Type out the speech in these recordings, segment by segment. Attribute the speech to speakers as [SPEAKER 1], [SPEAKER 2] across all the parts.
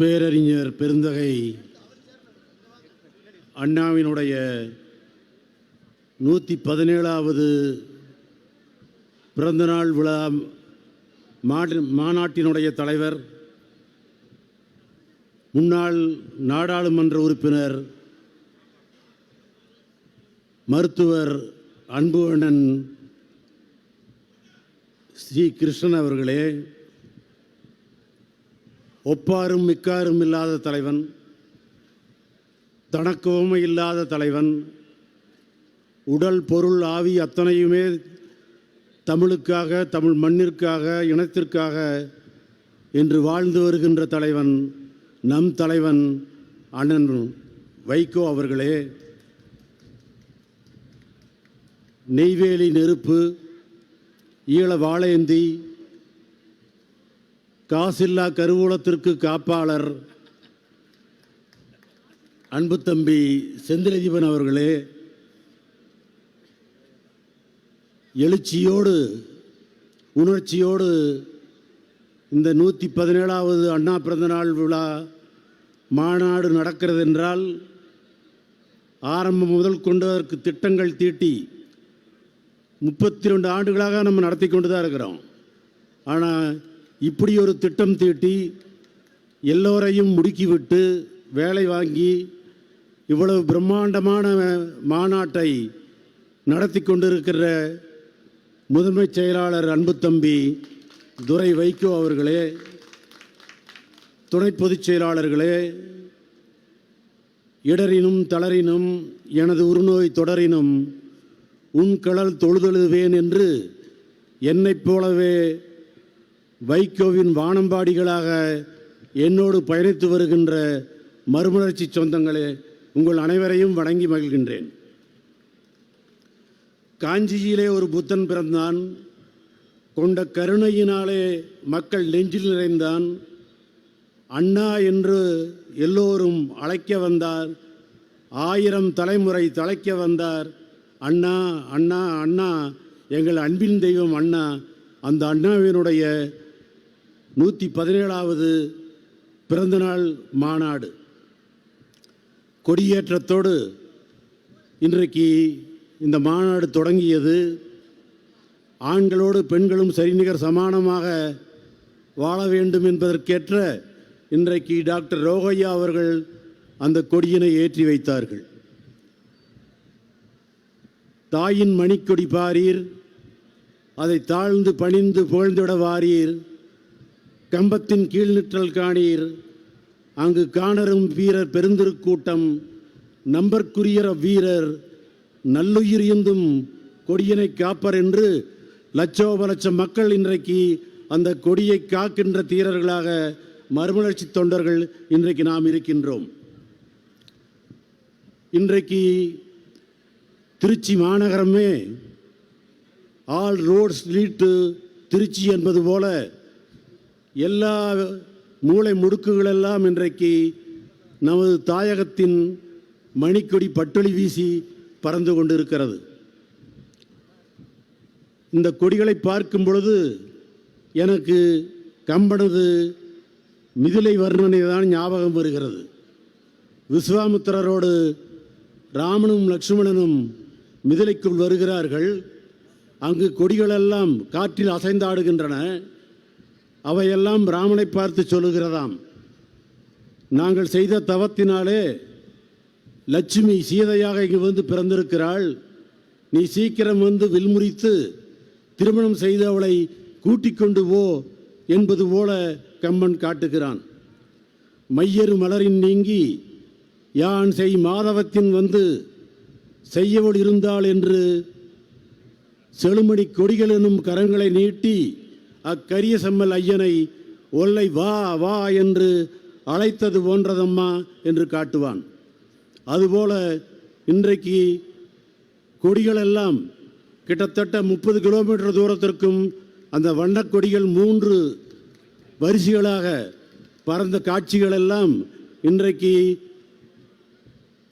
[SPEAKER 1] பேரறிஞர் பெருந்தகை அண்ணாவினுடைய நூற்றி பதினேழாவது பிறந்தநாள் விழா மாநாட்டினுடைய தலைவர் முன்னாள் நாடாளுமன்ற உறுப்பினர் மருத்துவர் அன்புவண்ணன் ஸ்ரீ கிருஷ்ணன் அவர்களே ஒப்பாரும் மிக்காரும் இல்லாத தலைவன் தனக்கோமை இல்லாத தலைவன் உடல் பொருள் ஆவி அத்தனையுமே தமிழுக்காக தமிழ் மண்ணிற்காக இனத்திற்காக இன்று வாழ்ந்து வருகின்ற தலைவன் நம் தலைவன் அண்ணன் வைகோ அவர்களே நெய்வேலி நெருப்பு ஈழ வாழையந்தி காசில்லா கருவூலத்திற்கு காப்பாளர் அன்பு தம்பி செந்திலதீபன் அவர்களே எழுச்சியோடு உணர்ச்சியோடு இந்த நூற்றி பதினேழாவது அண்ணா பிறந்தநாள் விழா மாநாடு நடக்கிறது என்றால் ஆரம்பம் முதல் கொண்டு அதற்கு திட்டங்கள் தீட்டி முப்பத்தி ரெண்டு ஆண்டுகளாக நம்ம நடத்தி கொண்டு தான் இருக்கிறோம் ஆனால் இப்படி ஒரு திட்டம் தீட்டி எல்லோரையும் முடுக்கிவிட்டு வேலை வாங்கி இவ்வளவு பிரம்மாண்டமான மாநாட்டை நடத்தி கொண்டிருக்கிற முதன்மை செயலாளர் அன்பு தம்பி துரை வைகோ அவர்களே துணை பொதுச் செயலாளர்களே இடரினும் தளரினும் எனது உருநோய் தொடரினும் உன் கடல் தொழுதெழுதுவேன் என்று என்னைப் போலவே வைகோவின் வானம்பாடிகளாக என்னோடு பயணித்து வருகின்ற மறுமலர்ச்சி சொந்தங்களே உங்கள் அனைவரையும் வணங்கி மகிழ்கின்றேன் காஞ்சியிலே ஒரு புத்தன் பிறந்தான் கொண்ட கருணையினாலே மக்கள் நெஞ்சில் நிறைந்தான் அண்ணா என்று எல்லோரும் அழைக்க வந்தார் ஆயிரம் தலைமுறை தலைக்க வந்தார் அண்ணா அண்ணா அண்ணா எங்கள் அன்பின் தெய்வம் அண்ணா அந்த அண்ணாவினுடைய நூற்றி பதினேழாவது பிறந்தநாள் மாநாடு கொடியேற்றத்தோடு இன்றைக்கு இந்த மாநாடு தொடங்கியது ஆண்களோடு பெண்களும் சரிநிகர் சமானமாக வாழ வேண்டும் என்பதற்கேற்ற இன்றைக்கு டாக்டர் ரோகையா அவர்கள் அந்த கொடியினை ஏற்றி வைத்தார்கள் தாயின் மணிக்கொடி பாரீர் அதை தாழ்ந்து பணிந்து புகழ்ந்துவிட வாரீர் கம்பத்தின் கீழ்நிற்றல் காணீர் அங்கு காணரும் வீரர் பெருந்திருக்கூட்டம் நம்பர்க்குரியர வீரர் நல்லுயிர் இருந்தும் கொடியினை காப்பர் என்று லட்சோப லட்சம் மக்கள் இன்றைக்கு அந்த கொடியை காக்கின்ற தீரர்களாக மறுமலர்ச்சி தொண்டர்கள் இன்றைக்கு நாம் இருக்கின்றோம் இன்றைக்கு திருச்சி மாநகரமே ஆல் ரோட்ஸ் லீட்டு திருச்சி என்பது போல எல்லா மூளை முடுக்குகளெல்லாம் இன்றைக்கு நமது தாயகத்தின் மணிக்கொடி பட்டொளி வீசி பறந்து கொண்டிருக்கிறது இந்த கொடிகளை பார்க்கும் பொழுது எனக்கு கம்பனது மிதிலை வர்ணனை தான் ஞாபகம் வருகிறது விஸ்வாமித்திரரோடு ராமனும் லக்ஷ்மணனும் மிதிலைக்குள் வருகிறார்கள் அங்கு கொடிகளெல்லாம் காற்றில் அசைந்தாடுகின்றன அவையெல்லாம் ராமனை பார்த்து சொல்லுகிறதாம் நாங்கள் செய்த தவத்தினாலே லட்சுமி சீதையாக இங்கு வந்து பிறந்திருக்கிறாள் நீ சீக்கிரம் வந்து வில்முறித்து திருமணம் செய்து அவளை கூட்டிக் கொண்டு போ என்பது போல கம்மன் காட்டுகிறான் மையரு மலரின் நீங்கி யான் செய் மாதவத்தின் வந்து செய்யவள் இருந்தாள் என்று செழுமணி கொடிகள் எனும் கரங்களை நீட்டி அக்கரிய செம்மல் ஐயனை ஒல்லை வா வா என்று அழைத்தது போன்றதம்மா என்று காட்டுவான் அதுபோல இன்றைக்கு கொடிகள் எல்லாம் கிட்டத்தட்ட முப்பது கிலோமீட்டர் தூரத்திற்கும் அந்த வண்ணக்கொடிகள் மூன்று வரிசைகளாக பறந்த காட்சிகளெல்லாம் இன்றைக்கு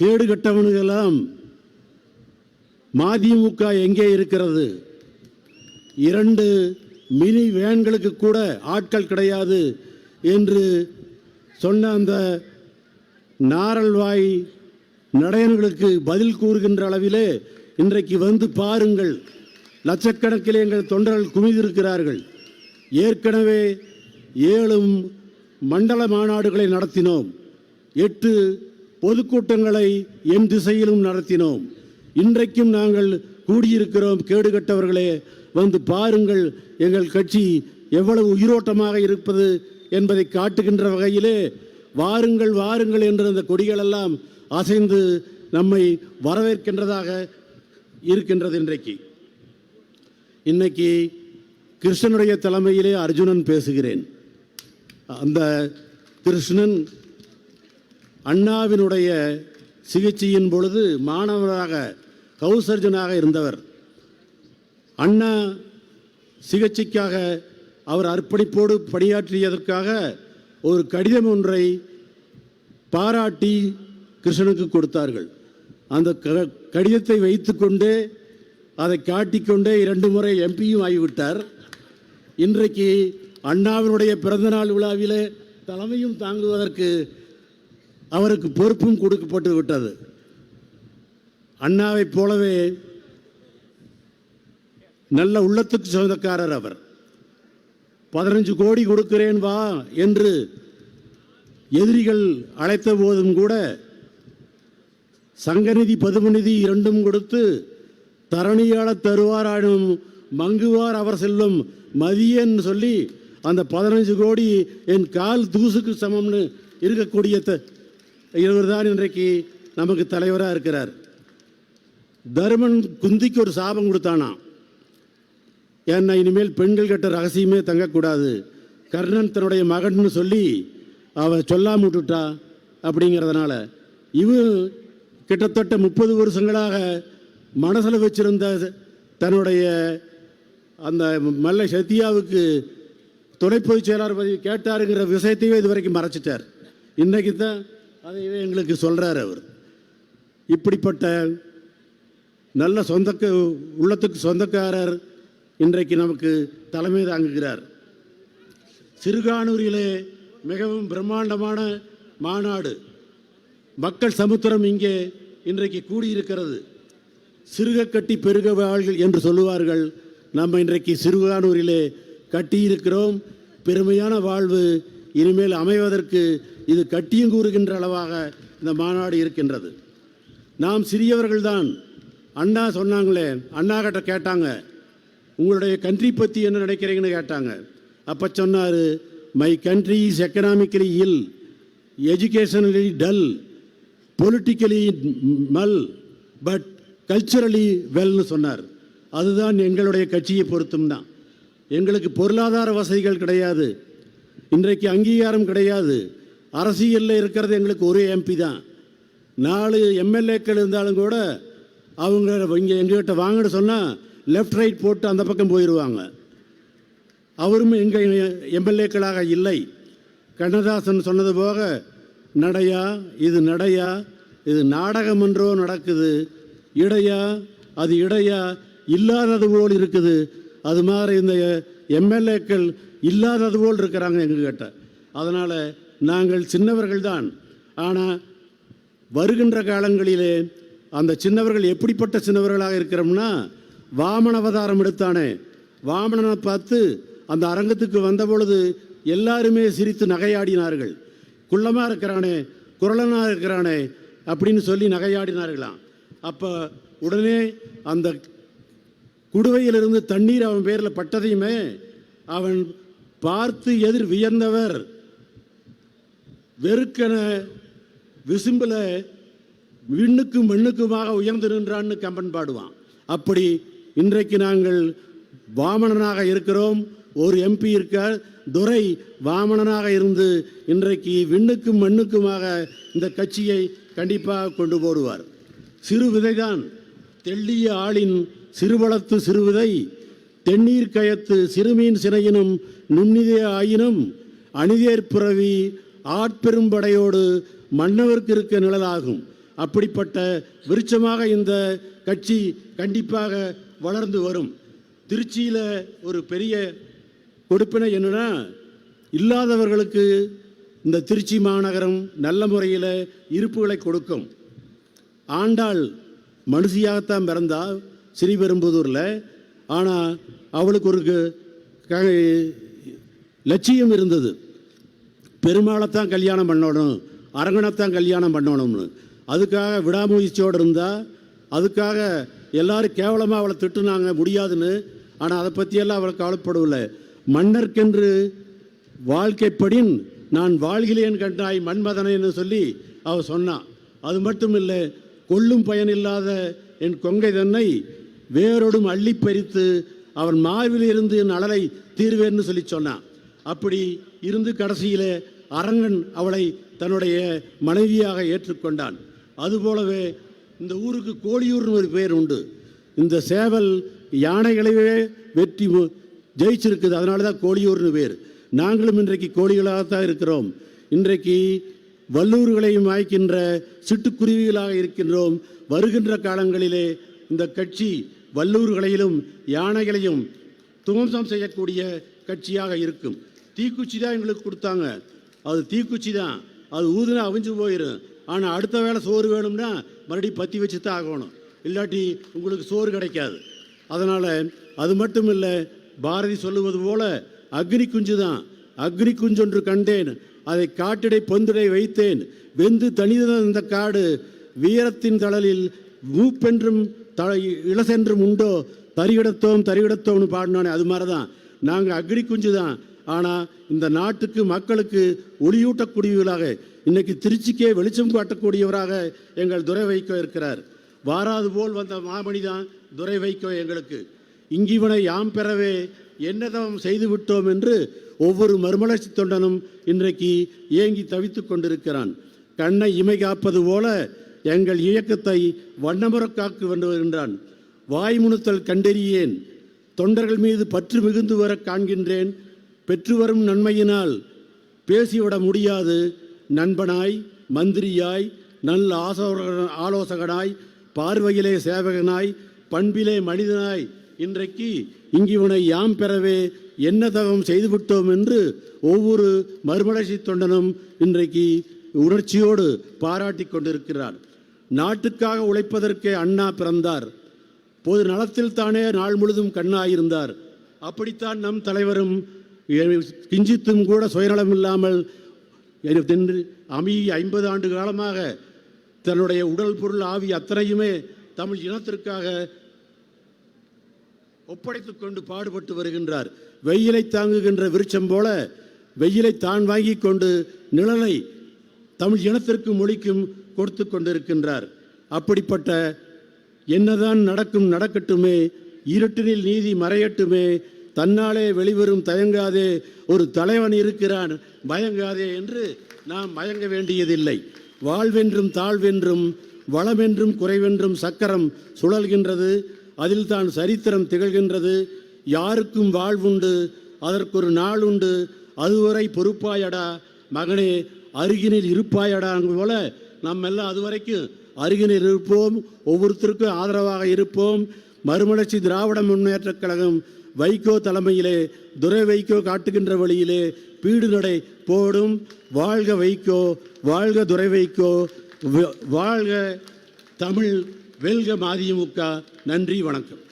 [SPEAKER 1] கேடு கட்டவனுகளெல்லாம் மதிமுக எங்கே இருக்கிறது இரண்டு மினி வேன்களுக்கு கூட ஆட்கள் கிடையாது என்று சொன்ன அந்த நாரல்வாய் நடையன்களுக்கு பதில் கூறுகின்ற அளவிலே இன்றைக்கு வந்து பாருங்கள் லட்சக்கணக்கில் எங்கள் தொண்டர்கள் குமிந்திருக்கிறார்கள் ஏற்கனவே ஏழு மண்டல மாநாடுகளை நடத்தினோம் எட்டு பொதுக்கூட்டங்களை எம் திசையிலும் நடத்தினோம் இன்றைக்கும் நாங்கள் கூடியிருக்கிறோம் கேடுகட்டவர்களே வந்து பாருங்கள் எங்கள் கட்சி எவ்வளவு உயிரோட்டமாக இருப்பது என்பதை காட்டுகின்ற வகையிலே வாருங்கள் வாருங்கள் என்ற அந்த கொடிகளெல்லாம் அசைந்து நம்மை வரவேற்கின்றதாக இருக்கின்றது இன்றைக்கு இன்னைக்கு கிருஷ்ணனுடைய தலைமையிலே அர்ஜுனன் பேசுகிறேன் அந்த கிருஷ்ணன் அண்ணாவினுடைய சிகிச்சையின் பொழுது மாணவராக கௌசர்ஜனாக இருந்தவர் அண்ணா சிகிச்சைக்காக அவர் அர்ப்பணிப்போடு பணியாற்றியதற்காக ஒரு கடிதம் ஒன்றை பாராட்டி கிருஷ்ணனுக்கு கொடுத்தார்கள் அந்த கடிதத்தை வைத்துக்கொண்டே அதை காட்டிக்கொண்டே இரண்டு முறை எம்பியும் ஆகிவிட்டார் இன்றைக்கு அண்ணாவினுடைய பிறந்தநாள் விழாவிலே தலைமையும் தாங்குவதற்கு அவருக்கு பொறுப்பும் கொடுக்கப்பட்டு விட்டது அண்ணாவைப் போலவே நல்ல உள்ளத்துக்கு சொந்தக்காரர் அவர் பதினஞ்சு கோடி கொடுக்கிறேன் வா என்று எதிரிகள் அழைத்த போதும் கூட சங்கநிதி பதுமநிதி இரண்டும் கொடுத்து தரணியாள தருவாரானும் மங்குவார் அவர் செல்லும் மதியன் சொல்லி அந்த பதினஞ்சு கோடி என் கால் தூசுக்கு சமம்னு இருக்கக்கூடிய இவர் தான் இன்றைக்கு நமக்கு தலைவராக இருக்கிறார் தருமன் குந்திக்கு ஒரு சாபம் கொடுத்தானா ஏன்னா இனிமேல் பெண்கள் கட்ட ரகசியமே தங்கக்கூடாது கர்ணன் தன்னுடைய மகன்னு சொல்லி அவ சொல்லாம விட்டுட்டா அப்படிங்கிறதுனால இவன் கிட்டத்தட்ட முப்பது வருஷங்களாக மனசில் வச்சிருந்த தன்னுடைய அந்த மல்ல சத்யாவுக்கு துணை பொதுச் செயலாளர் பதவி கேட்டாருங்கிற விஷயத்தையே இது வரைக்கும் மறைச்சிட்டார் இன்றைக்கு தான் அதை எங்களுக்கு சொல்கிறார் அவர் இப்படிப்பட்ட நல்ல சொந்தக்க உள்ளத்துக்கு சொந்தக்காரர் இன்றைக்கு நமக்கு தலைமை தாங்குகிறார் சிறுகானூரிலே மிகவும் பிரம்மாண்டமான மாநாடு மக்கள் சமுத்திரம் இங்கே இன்றைக்கு கூடியிருக்கிறது சிறுக கட்டி பெருக வாழ்கள் என்று சொல்லுவார்கள் நம்ம இன்றைக்கு சிறுகானூரிலே கட்டியிருக்கிறோம் பெருமையான வாழ்வு இனிமேல் அமைவதற்கு இது கட்டியும் கூறுகின்ற அளவாக இந்த மாநாடு இருக்கின்றது நாம் சிறியவர்கள்தான் அண்ணா சொன்னாங்களே அண்ணா கிட்ட கேட்டாங்க உங்களுடைய கண்ட்ரி பற்றி என்ன நினைக்கிறீங்கன்னு கேட்டாங்க அப்போ சொன்னார் my country is economically ill educationally dull politically null but culturally வெல்னு சொன்னார் அதுதான் எங்களுடைய கட்சியை பொருத்தும் தான் எங்களுக்கு பொருளாதார வசதிகள் கிடையாது இன்றைக்கு அங்கீகாரம் கிடையாது அரசியலில் இருக்கிறது எங்களுக்கு ஒரே எம்பி தான் நாலு எம்எல்ஏக்கள் இருந்தாலும் கூட அவங்க இங்கே எங்ககிட்ட வாங்கன்னு சொன்னால் லெஃப்ட் ரைட் போட்டு அந்த பக்கம் போயிடுவாங்க அவரும் எங்கள் எம்எல்ஏக்களாக இல்லை கண்ணதாசன் சொன்னது போக நடையா இது நடையா இது நாடகம் என்றோ நடக்குது இடையா அது இடையா இல்லாதது போல் இருக்குது அது மாதிரி இந்த எம்எல்ஏக்கள் இல்லாதது போல் இருக்கிறாங்க எங்ககிட்ட அதனால் நாங்கள் சின்னவர்கள் தான் ஆனால் வருகின்ற காலங்களிலே அந்த சின்னவர்கள் எப்படிப்பட்ட சின்னவர்களாக இருக்கிறோம்னா வாமன அவதாரம் எடுத்தானே வாமனனை பார்த்து அந்த அரங்கத்துக்கு வந்த பொழுது எல்லாருமே சிரித்து நகையாடினார்கள் குள்ளமாக இருக்கிறானே குரலனாக இருக்கிறானே அப்படின்னு சொல்லி நகையாடினார்களாம் அப்போ உடனே அந்த குடுவையிலிருந்து தண்ணீர் அவன் பேரில் பட்டதையுமே அவன் பார்த்து எதிர் வியந்தவர் வெறுக்கன விசும்பில் விண்ணுக்கும் மண்ணுக்குமாக உயர்ந்து நின்றான்னு கம்பன் பாடுவான் அப்படி இன்றைக்கு நாங்கள் வாமணனாக இருக்கிறோம் ஒரு எம்பி இருக்கார் துரை வாமணனாக இருந்து இன்றைக்கு விண்ணுக்கும் மண்ணுக்குமாக இந்த கட்சியை கண்டிப்பாக கொண்டு போடுவார் சிறு விதைதான் தெள்ளிய ஆளின் சிறுவளத்து சிறுவிதை தென்னீர் கயத்து சிறுமீன் சிறையினும் நுண்ணிதே ஆயினும் அணிதேற்புறவி ஆட்பெரும்படையோடு மன்னவர்க்கு இருக்க நிழலாகும் அப்படிப்பட்ட விருட்சமாக இந்த கட்சி கண்டிப்பாக வளர்ந்து வரும் திருச்சியில் ஒரு பெரிய கொடுப்பினை என்னென்னா இல்லாதவர்களுக்கு இந்த திருச்சி மாநகரம் நல்ல முறையில் இருப்புகளை கொடுக்கும் ஆண்டாள் மனுஷியாகத்தான் பிறந்தா ஸ்ரீபெரும்புதூரில் ஆனால் அவளுக்கு ஒரு லட்சியம் இருந்தது பெருமாளைத்தான் கல்யாணம் பண்ணணும் அரங்கனைத்தான் கல்யாணம் பண்ணணும்னு அதுக்காக விடாமுயற்சியோடு இருந்தால் அதுக்காக எல்லாரும் கேவலமாக அவளை திட்டுனாங்க முடியாதுன்னு ஆனால் அதை பற்றியெல்லாம் அவளை கவலைப்படவில்லை மன்னர்க்கென்று வாழ்க்கைப்படின் நான் வாழ்கிலேன் கண்டாய் மன்மதனைன்னு சொல்லி அவள் சொன்னான் அது மட்டும் இல்லை கொல்லும் பயன் இல்லாத என் கொங்கை தன்னை வேரோடும் அள்ளி பறித்து அவன் மார்பில் இருந்து என் அலரை தீர்வேன்னு சொல்லி சொன்னான் அப்படி இருந்து கடைசியில் அரங்கன் அவளை தன்னுடைய மனைவியாக ஏற்றுக்கொண்டான் அதுபோலவே இந்த ஊருக்கு கோடியூர்னு ஒரு பேர் உண்டு இந்த சேவல் யானைகளையே வெற்றி ஜெயிச்சிருக்குது அதனால தான் கோடியூர்னு பேர் நாங்களும் இன்றைக்கு கோழிகளாக தான் இருக்கிறோம் இன்றைக்கு வல்லூர்களையும் வாய்க்கின்ற சிட்டுக்குருவிகளாக இருக்கின்றோம் வருகின்ற காலங்களிலே இந்த கட்சி வல்லூர்களையிலும் யானைகளையும் துவம்சம் செய்யக்கூடிய கட்சியாக இருக்கும் தீக்குச்சி தான் எங்களுக்கு கொடுத்தாங்க அது தீக்குச்சி தான் அது ஊதுனா அவிஞ்சு போயிடும் ஆனால் அடுத்த வேளை சோறு வேணும்னா மறுபடியும் பற்றி வச்சு தான் ஆகணும் இல்லாட்டி உங்களுக்கு சோறு கிடைக்காது அதனால் அது மட்டும் இல்லை பாரதி சொல்லுவது போல் அக்னி குஞ்சு தான் அக்னி குஞ்சொன்று கண்டேன் அதை காட்டிடை பொந்துடை வைத்தேன் வெந்து தனித இந்த காடு வீரத்தின் தளலில் மூப்பென்றும் த இளசென்றும் உண்டோ தரிகிடத்தோம் தரிகிடத்தோம்னு பாடினானே அது மாதிரி தான் நாங்கள் அக்னி குஞ்சு தான் ஆனால் இந்த நாட்டுக்கு மக்களுக்கு ஒளியூட்டக்கூடியவர்களாக இன்னைக்கு திருச்சிக்கே வெளிச்சம் காட்டக்கூடியவராக எங்கள் துரை வைக்கோ இருக்கிறார் வாராது போல் வந்த மாமணி தான் துரை வைக்கோ எங்களுக்கு இங்கிவனை யாம் பெறவே என்னதான் செய்து விட்டோம் என்று ஒவ்வொரு மறுமலர்ச்சி தொண்டனும் இன்றைக்கு ஏங்கி தவித்துக் கொண்டிருக்கிறான் கண்ணை இமை காப்பது போல எங்கள் இயக்கத்தை வண்ணமுற காக்கு வருகின்றான் வாய்முணுத்தல் கண்டறியேன் தொண்டர்கள் மீது பற்று மிகுந்து வர காண்கின்றேன் பெற்று வரும் நன்மையினால் பேசிவிட முடியாது நண்பனாய் மந்திரியாய் நல்ல ஆசோ ஆலோசகனாய் பார்வையிலே சேவகனாய் பண்பிலே மனிதனாய் இன்றைக்கு உனை யாம் பெறவே என்ன தவம் செய்துவிட்டோம் என்று ஒவ்வொரு மறுமலர்ச்சி தொண்டனும் இன்றைக்கு உணர்ச்சியோடு பாராட்டி கொண்டிருக்கிறார் நாட்டுக்காக உழைப்பதற்கே அண்ணா பிறந்தார் பொது நலத்தில் தானே நாள் முழுதும் கண்ணாயிருந்தார் அப்படித்தான் நம் தலைவரும் கிஞ்சித்தும் கூட சுயநலம் இல்லாமல் தென் அமி ஐம்பது ஆண்டு காலமாக தன்னுடைய உடல் பொருள் ஆவி அத்தனையுமே தமிழ் இனத்திற்காக ஒப்படைத்துக் கொண்டு பாடுபட்டு வருகின்றார் வெயிலை தாங்குகின்ற விருட்சம் போல வெயிலை தான் வாங்கி கொண்டு நிழலை தமிழ் இனத்திற்கும் மொழிக்கும் கொடுத்து கொண்டிருக்கின்றார் அப்படிப்பட்ட என்னதான் நடக்கும் நடக்கட்டுமே இருட்டினில் நீதி மறையட்டுமே தன்னாலே வெளிவரும் தயங்காதே ஒரு தலைவன் இருக்கிறான் பயங்காதே என்று நாம் மயங்க வேண்டியதில்லை வாழ்வென்றும் தாழ்வென்றும் வளமென்றும் குறைவென்றும் சக்கரம் சுழல்கின்றது அதில் தான் சரித்திரம் திகழ்கின்றது யாருக்கும் வாழ்வுண்டு அதற்கொரு நாள் உண்டு அதுவரை பொறுப்பாயடா மகனே அருகினில் இருப்பாயடா போல நம்ம எல்லாம் அதுவரைக்கும் அருகினில் இருப்போம் ஒவ்வொருத்தருக்கும் ஆதரவாக இருப்போம் மறுமலர்ச்சி திராவிட முன்னேற்றக் கழகம் வைகோ தலைமையிலே துரை வைகோ காட்டுகின்ற வழியிலே பீடு நடை போடும் வாழ்க வைகோ வாழ்க துரை வைகோ வாழ்க தமிழ் வெல்க மாதிமுக நன்றி வணக்கம்